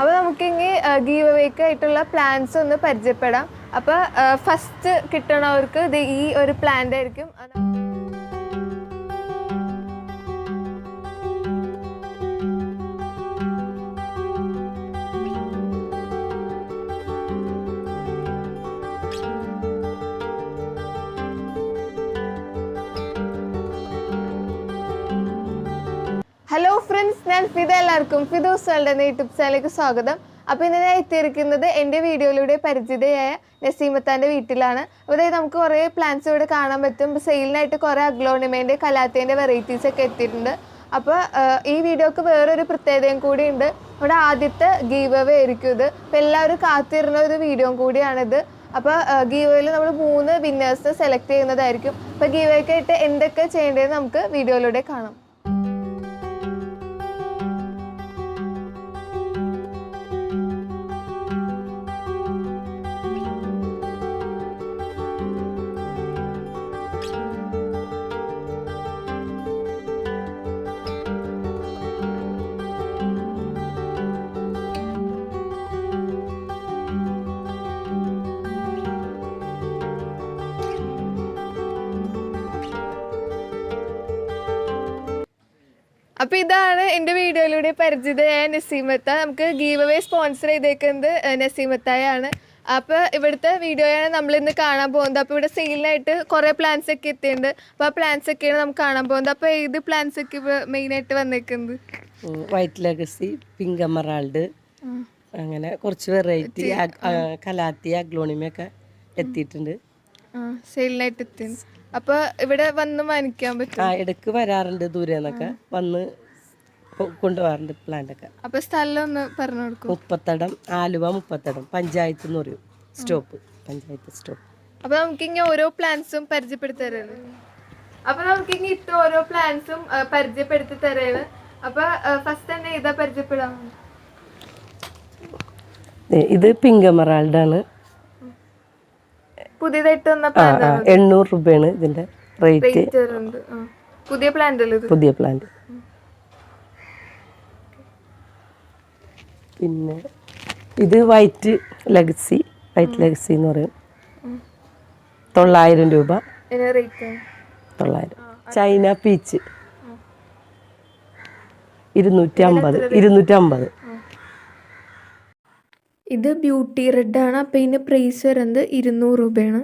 അപ്പോൾ നമുക്കിനി ഗീവ് അവേക്ക് ആയിട്ടുള്ള പ്ലാൻസ് ഒന്ന് പരിചയപ്പെടാം. അപ്പോൾ ഫസ്റ്റ് കിട്ടണവർക്ക് ഇത് ഈ ഒരു പ്ലാന്റ് ആയിരിക്കും. ഹലോ ഫ്രണ്ട്സ് ഞാൻ ഫിദ എല്ലാവർക്കും ഫിദോസ് വേൾഡ് എന്ന യൂട്യൂബ് ചാനലിലേക്ക് സ്വാഗതം. അപ്പോൾ ഇന്ന് ഞാൻ എത്തിയിരിക്കുന്നത് എന്റെ വീഡിയോയിലൂടെ പരിചിതയായ നസീമത്താന്റെ വീട്ടിലാണ്. അവിടെ നമുക്ക് കുറേ പ്ലാന്റ്സ് ഇവിടെ കാണാൻ പറ്റും. സെയിലിനായിട്ട് കുറേ അഗ്ലോണിമേന്റെ കലാത്തേന്റെ വെറൈറ്റീസ് ഒക്കെ എത്തിയിട്ടുണ്ട്. അപ്പോൾ ഈ വീഡിയോക്ക് വേറൊരു പ്രത്യേകതയും കൂടി ഉണ്ട്. ഇവിടെ ആദ്യത്തെ ഗീവ് അവേ ആയിരിക്കും ഇത്. അപ്പോൾ എല്ലാവരും കാത്തിരുന്ന ഒരു വീഡിയോ കൂടിയാണിത്. അപ്പോൾ ഗീവയിൽ നമ്മൾ മൂന്ന് വിന്നേഴ്സ് സെലക്ട് ചെയ്യുന്നതായിരിക്കും. അപ്പോൾ ഗീവയ്ക്കായിട്ട് എന്തൊക്കെ ചെയ്യേണ്ടതെന്ന് നമുക്ക് വീഡിയോയിലൂടെ കാണാം. അപ്പൊ ഇതാണ് എന്റെ വീഡിയോയിലൂടെ പരിചിതയായ നസീമത്ത. നമുക്ക് ഗീവ് അവേ സ്പോൺസർ ചെയ്തേക്കുന്നത് നസീമത്തായാണ്. അപ്പൊ ഇവിടുത്തെ വീഡിയോയാണ് നമ്മൾ ഇന്ന് കാണാൻ പോകുന്നത്. അപ്പൊ ഇവിടെ സെയിലിനായിട്ട് കുറെ പ്ലാൻസ് ഒക്കെ എത്തിയിട്ടുണ്ട്. അപ്പൊ ആ പ്ലാൻസ് ഒക്കെയാണ് നമുക്ക് കാണാൻ പോകുന്നത്. അപ്പൊ ഏത് പ്ലാൻസ് ഒക്കെ മെയിൻ ആയിട്ട് വന്നേക്കുന്നത്? വൈറ്റ് ലഗസി പിങ്ക് എമറാൾഡ് അങ്ങനെ കുറച്ച് വെറൈറ്റി കലാത്തി അഗ്ലോണിമയൊക്കെ എത്തിയിട്ടുണ്ട്. സെയിലിനായിട്ട് എത്തിയത് അപ്പൊ ഇവിടെ വന്ന് വാങ്ങിക്കാൻ പറ്റും. ആ ഇടയ്ക്ക് വരാറുണ്ട് ദൂരെ നിന്നൊക്കെ. വന്ന് കൊ- കൊണ്ടുപോകാറുണ്ട് പ്ലാന്റ് ഒക്കെ അപ്പൊ സ്ഥലം ഒന്ന് പറഞ്ഞു കൊടുക്കും. മുപ്പത്തടം ആലുവ മുപ്പത്തടം പഞ്ചായത്ത് എന്ന് പറയും. Stop panchayat stop. അപ്പൊ നമുക്ക് ഇങ്ങനെ ഓരോ പ്ലാൻസും പരിചയപ്പെടുത്തി തരാണ്. അപ്പൊ നമുക്ക് ഇങ്ങനെ ഇത്ര ഓരോ പ്ലാൻസും പരിചയപ്പെടുത്തി തരാണ്. അപ്പൊ ഫസ്റ്റ് തന്നെ ഇതാ പരിചയപ്പെടാം ഇത് പിങ്കമറാൾഡാണ്. പുതിയതായിട്ട് എണ്ണൂറ് രൂപയാണ് ഇതിന്റെ റേറ്റ്. പുതിയ പ്ലാന്റ് പുതിയ പ്ലാന്റ് പിന്നെ ഇത് വൈറ്റ് ലെഗസി വൈറ്റ് ലെഗസി എന്ന് പറയും. തൊള്ളായിരം രൂപ. തൊള്ളായിരം. ചൈന പീച്ച് ഇരുന്നൂറ്റി അമ്പത് ഇരുന്നൂറ്റി അമ്പത്. ഇത് ബ്യൂട്ടി റെഡ് ആണ് ഇതിന്റെ പ്രൈസ് വരുന്നത് ഇരുന്നൂറ് രൂപയാണ്.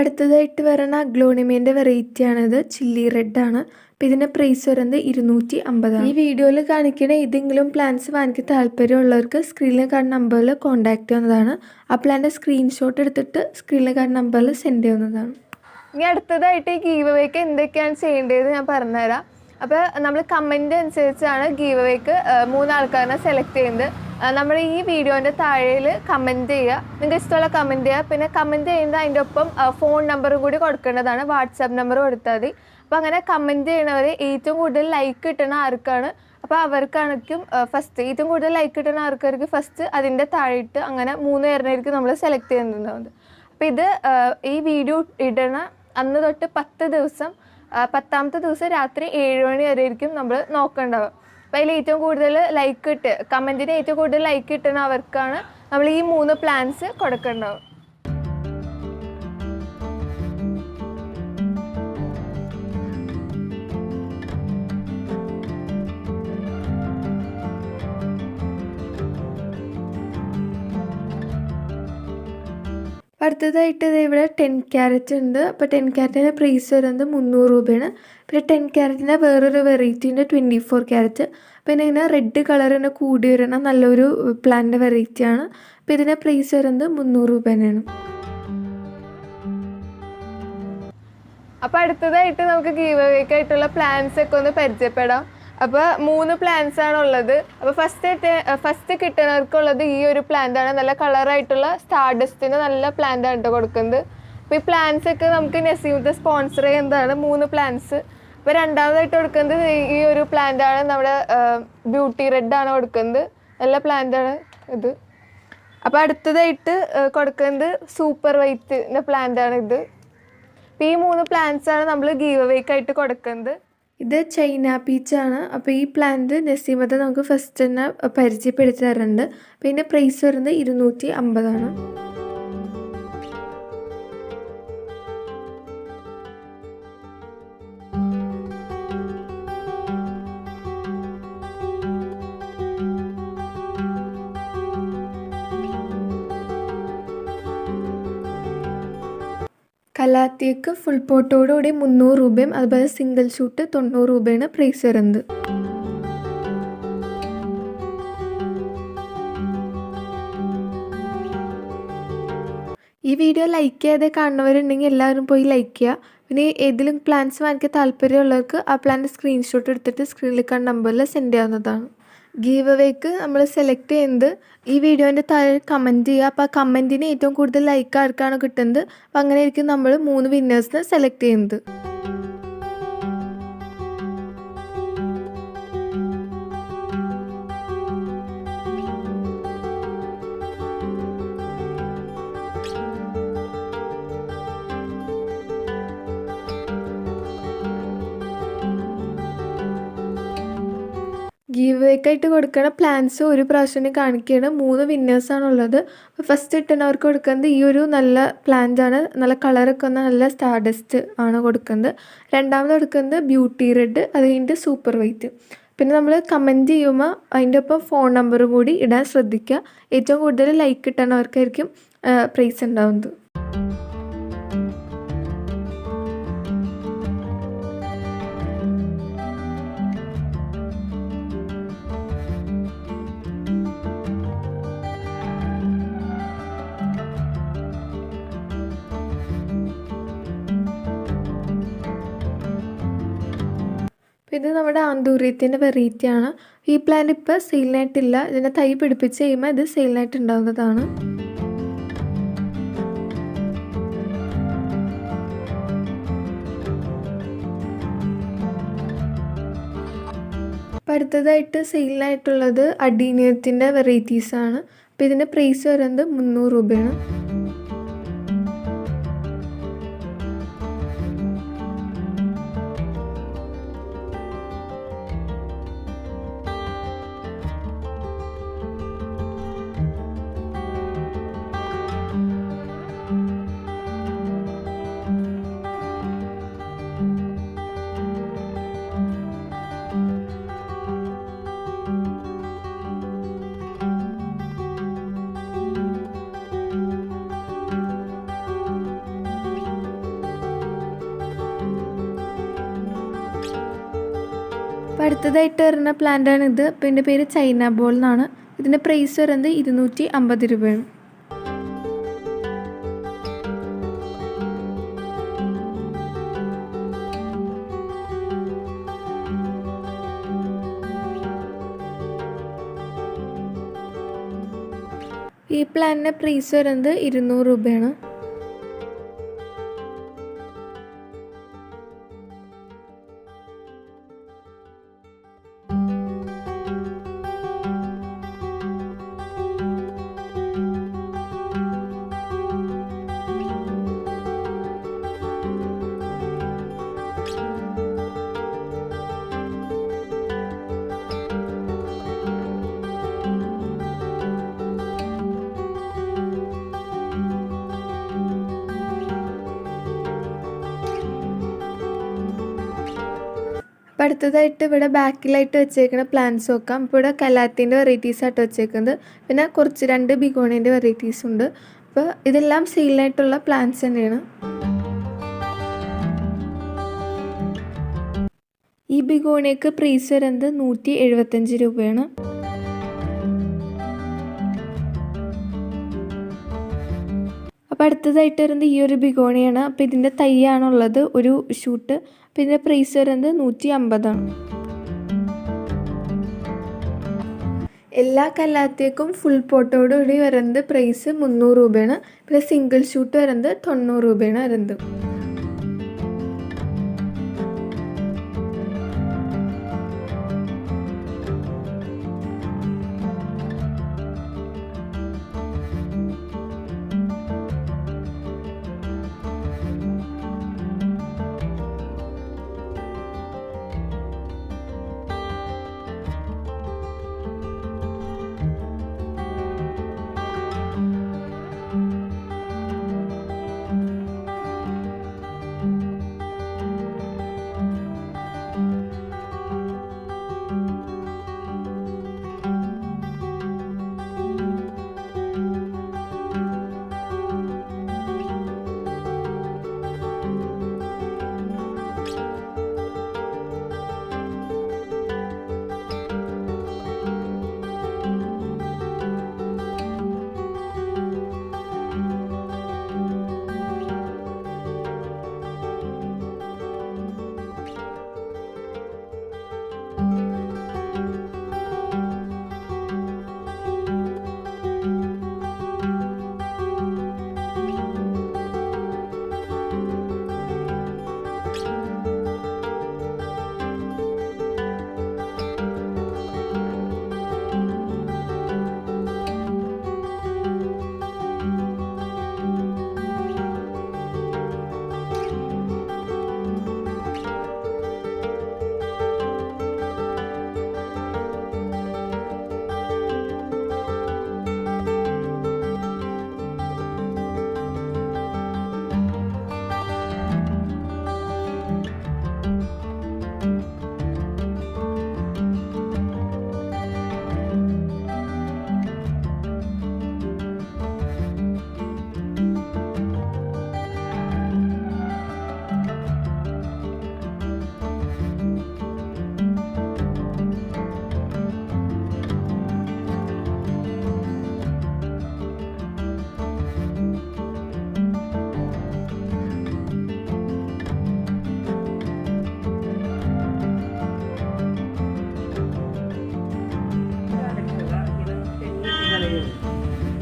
അടുത്തതായിട്ട് വരണ അഗ്ലോണിമേന്റെ വെറൈറ്റി ആണിത്. ചില്ലി റെഡ് ആണ് അപ്പം ഇതിന്റെ പ്രൈസ് വരുന്നത് ഇരുന്നൂറ്റി അമ്പതാണ് ഈ വീഡിയോയിൽ കാണിക്കുന്ന ഏതെങ്കിലും പ്ലാൻസ് വാങ്ങിക്കാൻ താല്പര്യമുള്ളവർക്ക് സ്ക്രീനിൽ കാണുന്ന നമ്പറിൽ കോൺടാക്ട് ചെയ്യുന്നതാണ്. ആ പ്ലാന്റെ സ്ക്രീൻഷോട്ട് എടുത്തിട്ട് സ്ക്രീനിൽ കാണുന്ന നമ്പറിൽ സെൻഡ് ചെയ്യുന്നതാണ്. ഇനി അടുത്തതായിട്ട് ഈ ഗീവ് അവേക്ക് എന്തൊക്കെയാണ് ചെയ്യേണ്ടത് ഞാൻ പറഞ്ഞുതരാം. അപ്പോൾ നമ്മൾ കമന്റ് അനുസരിച്ചാണ് ഗീവ് അവേക്ക് മൂന്ന് ആൾക്കാരെ സെലക്ട് ചെയ്യുന്നത് നമ്മൾ ഈ വീഡിയോന്റെ താഴെയിൽ കമന്റ് ചെയ്യുക. നിങ്ങൾക്ക് ഇഷ്ടമുള്ള കമന്റ് ചെയ്യുക. പിന്നെ കമന്റ് ചെയ്യുന്നത് അതിന്റെ ഒപ്പം ഫോൺ നമ്പറും കൂടി കൊടുക്കേണ്ടതാണ്. വാട്സാപ്പ് നമ്പർ കൊടുത്താൽ മതി. അപ്പോൾ അങ്ങനെ കമന്റ് ചെയ്യണവർ ഏറ്റവും കൂടുതൽ ലൈക്ക് കിട്ടണ ആർക്കാണ്? അപ്പോൾ അവർക്കാണെങ്കിലും ഫസ്റ്റ് ഏറ്റവും കൂടുതൽ ലൈക്ക് കിട്ടുന്ന ആൾക്കാർക്ക് ഫസ്റ്റ് അതിന്റെ താഴെയിട്ട് അങ്ങനെ മൂന്ന് പേരിനായിരിക്കും നമ്മൾ സെലക്ട് ചെയ്യുന്നുണ്ടാവുന്നത് അപ്പോൾ ഇത് ഈ വീഡിയോ ഇടണ അന്ന് തൊട്ട് പത്ത് ദിവസം പത്താമത്തെ ദിവസം രാത്രി ഏഴ് മണി വരെ ആയിരിക്കും നമ്മൾ നോക്കേണ്ടത് അപ്പോൾ അതിൽ ഏറ്റവും കൂടുതൽ ലൈക്ക് കിട്ടുക കമന്റിന് ഏറ്റവും കൂടുതൽ ലൈക്ക് കിട്ടുന്ന അവർക്കാണ് നമ്മൾ ഈ മൂന്ന് പ്ലാൻസ് കൊടുക്കേണ്ടത് അടുത്തതായിട്ട് ഇവിടെ ടെൻ ക്യാരറ്റ് ഉണ്ട്. അപ്പോൾ ടെൻ ക്യാരറ്റിന്റെ പ്രൈസ് വരുന്നത് മുന്നൂറ് രൂപയാണ്. പിന്നെ ടെൻ ക്യാരറ്റിന്റെ വേറൊരു വെറൈറ്റി ഉണ്ട് ട്വന്റി ഫോർ ക്യാരറ്റ് പിന്നെ ഇങ്ങനെ റെഡ് കളറിന് കൂടി വരുന്ന നല്ലൊരു പ്ലാന്റിന്റെ വെറൈറ്റിയാണ് അപ്പോൾ ഇതിന്റെ പ്രൈസ് വരുന്നത് മുന്നൂറ് രൂപ തന്നെയാണ് അപ്പോൾ അടുത്തതായിട്ട് നമുക്ക് ഗീവേക്കായിട്ടുള്ള പ്ലാൻസ് ഒക്കെ ഒന്ന് പരിചയപ്പെടാം. അപ്പോൾ മൂന്ന് പ്ലാന്റ്സ് ആണ് ഉള്ളത് അപ്പോൾ ഫസ്റ്റ് ഫസ്റ്റ് കിട്ടുന്നവർക്കുള്ളത് ഈ ഒരു പ്ലാന്റ് ആണ്. നല്ല കളർ കളറായിട്ടുള്ള സ്റ്റാർഡസ്റ്റിന് നല്ല പ്ലാന്റ് ആണ് കൊടുക്കുന്നത്. അപ്പോൾ ഈ പ്ലാന്റ്സ് ഒക്കെ നമുക്ക് നസീമത്തെ സ്പോൺസർ ചെയ്യുന്നതാണ് മൂന്ന് പ്ലാന്റ്സ് അപ്പോൾ രണ്ടാമതായിട്ട് കൊടുക്കുന്നത് ഈ- ഒരു പ്ലാന്റ് ആണ് നമ്മുടെ ബ്യൂട്ടി റെഡ് ആണ് കൊടുക്കുന്നത്. നല്ല പ്ലാന്റ് ആണ് ഇത്. അപ്പോൾ അടുത്തതായിട്ട് കൊടുക്കുന്നത് സൂപ്പർ വൈറ്റിന്റെ പ്ലാന്റ് ആണ് ഇത്. അപ്പോൾ ഈ മൂന്ന് പ്ലാന്റ്സ് ആണ് നമ്മൾ ഗീവ് അവേക്ക് ആയിട്ട് കൊടുക്കുന്നത്. ഇത് ചൈന പീച്ചാണ് അപ്പോൾ ഈ പ്ലാന്റ് നസീമത നമുക്ക് ഫസ്റ്റ് തന്നെ പരിചയപ്പെടുത്തി തരുന്നുണ്ട് അപ്പോൾ ഇതിന്റെ പ്രൈസ് വരുന്നത് ഇരുന്നൂറ്റി അമ്പതാണ്. കലാത്തിയക്ക് ഫുൾ പോട്ടോടുകൂടി മുന്നൂറ് രൂപയും അതുപോലെ സിംഗിൾ ഷൂട്ട് തൊണ്ണൂറ് രൂപയാണ് പ്രൈസ് വരുന്നത്. ഈ വീഡിയോ ലൈക്ക് ചെയ്യാതെ കാണുന്നവരുണ്ടെങ്കിൽ എല്ലാവരും പോയി ലൈക്ക് ചെയ്യുക പിന്നെ ഏതെങ്കിലും പ്ലാൻസ് വാങ്ങിക്കാൻ താല്പര്യമുള്ളവർക്ക് ആ പ്ലാന്റെ സ്ക്രീൻഷോട്ട് എടുത്തിട്ട് സ്ക്രീനിൽ കാണുന്ന നമ്പറിൽ സെൻഡ് ചെയ്യാവുന്നതാണ്. ഗീവ് അവേക്ക് നമ്മൾ സെലക്ട് ചെയ്യുന്നത് ഈ വീഡിയോന്റെ താഴെ കമന്റ് ചെയ്യുക. അപ്പോൾ ആ കമന്റിന് ഏറ്റവും കൂടുതൽ ലൈക്ക് ആർക്കാണ് കിട്ടുന്നത്? അപ്പോൾ അങ്ങനെ ആയിരിക്കും നമ്മൾ മൂന്ന് വിന്നേഴ്സിനെ സെലക്ട് ചെയ്യുന്നത്. കൊടുക്കുന്ന കൊടുക്കണ പ്ലാൻസ് ഒരു പ്രാവശ്യം കാണിക്കുകയാണ്. മൂന്ന് വിന്നേഴ്സാണ് ഉള്ളത് അപ്പോൾ ഫസ്റ്റ് ഇട്ടുന്നവർക്ക് കൊടുക്കുന്നത് ഈ ഒരു നല്ല പ്ലാന്റ് ആണ്. നല്ല കളറൊക്കെ വന്ന നല്ല സ്റ്റാർഡസ്റ്റ് ആണ് കൊടുക്കുന്നത്. രണ്ടാമത് കൊടുക്കുന്നത് ബ്യൂട്ടി റെഡ് അത് കഴിഞ്ഞിട്ട് സൂപ്പർ വൈറ്റ് പിന്നെ നമ്മൾ കമന്റ് ചെയ്യുമ്പോൾ അതിന്റെ ഒപ്പം ഫോൺ നമ്പർ കൂടി ഇടാൻ ശ്രദ്ധിക്കുക. ഏറ്റവും കൂടുതൽ ലൈക്ക് കിട്ടുന്നവർക്കായിരിക്കും പ്രൈസ് ഉണ്ടാവുന്നത്. ഇത് നമ്മുടെ ആന്തൂര്യത്തിന്റെ വെറൈറ്റിയാണ് ഈ പ്ലാന്റ് ഇപ്പോൾ സെയിലിനായിട്ടില്ല ഇതിന്റെ തൈ പിടിപ്പിച്ച് കഴിയുമ്പോൾ ഇത് സെയിലിനായിട്ട് ഉണ്ടാകുന്നതാണ് അപ്പം അടുത്തതായിട്ട് സെയിലിനായിട്ടുള്ളത് അഡീനിയത്തിന്റെ വെറൈറ്റീസാണ് അപ്പോൾ ഇതിന്റെ പ്രൈസ് വരുന്നത് മുന്നൂറ് രൂപയാണ്. അടുത്തതായിട്ട് വരുന്ന പ്ലാന്റാണ് ഇത്. അപ്പോൾ എന്റെ പേര് ചൈന ബോൾ എന്നാണ്. ഇതിന്റെ പ്രൈസ് വരുന്നത് ഇരുന്നൂറ്റി അമ്പത് രൂപയാണ്. ഈ പ്ലാനിന്റെ പ്രൈസ് വരുന്നത് ഇരുന്നൂറ് രൂപയാണ്. അടുത്തതായിട്ട് ഇവിടെ ബാക്കിലായിട്ട് വെച്ചേക്കുന്ന പ്ലാന്റ്സ് നോക്കാം. ഇപ്പോൾ ഇവിടെ കലാത്തിന്റെ വെറൈറ്റീസ് ആയിട്ട് വെച്ചേക്കുന്നത്. പിന്നെ കുറച്ച് രണ്ട് ബിഗോണിന്റെ വെറൈറ്റീസ് ഉണ്ട്. അപ്പോൾ ഇതെല്ലാം സെയിലായിട്ടുള്ള പ്ലാന്റ്സ് തന്നെയാണ്. ഈ ബിഗോണിയക്ക് പ്രൈസ് വരുന്നത് നൂറ്റി എഴുപത്തഞ്ച് രൂപയാണ്. അപ്പോൾ അടുത്തതായിട്ട് വരുന്നത് ഈ ഒരു ബിഗോണിയാണ് അപ്പോൾ ഇതിന്റെ തൈയാണുള്ളത്. ഒരു ഷൂട്ട് ഇതിന്റെ പ്രൈസ് വരുന്നത് നൂറ്റി അമ്പതാണ് എല്ലാ കല്ലാത്തേക്കും ഫുൾ പോട്ടോടുകൂടി വരുന്നത് പ്രൈസ് മുന്നൂറ് രൂപയാണ്. പിന്നെ സിംഗിൾ ഷൂട്ട് വരുന്നത് തൊണ്ണൂറ് രൂപയാണ് വരുന്നത്.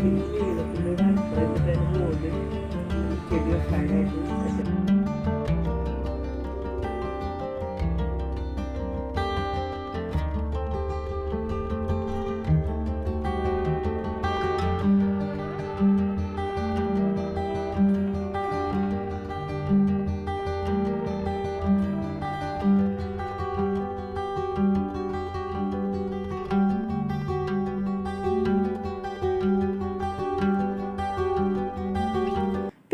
Dios quiero que me van a que Dios haga eso.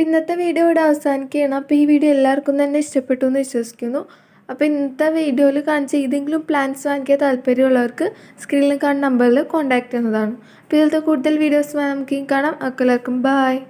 ഇന്നത്തെ വീഡിയോ ഇവിടെ അവസാനിക്കുകയാണ്. അപ്പോൾ ഈ വീഡിയോ എല്ലാവർക്കും തന്നെ ഇഷ്ടപ്പെട്ടു എന്ന് വിശ്വസിക്കുന്നു. അപ്പോൾ ഇന്നത്തെ വീഡിയോയിൽ കാണിച്ച ഏതെങ്കിലും പ്ലാൻസ് വാങ്ങിക്കാൻ താല്പര്യമുള്ളവർക്ക് സ്ക്രീനിൽ കാണുന്ന നമ്പറിൽ കോൺടാക്റ്റ് ചെയ്യുന്നതാണ്. അപ്പോൾ ഇതിലത്തെ കൂടുതൽ വീഡിയോസ് നമുക്ക് കാണാം. അക്കെല്ലാവർക്കും ബായ്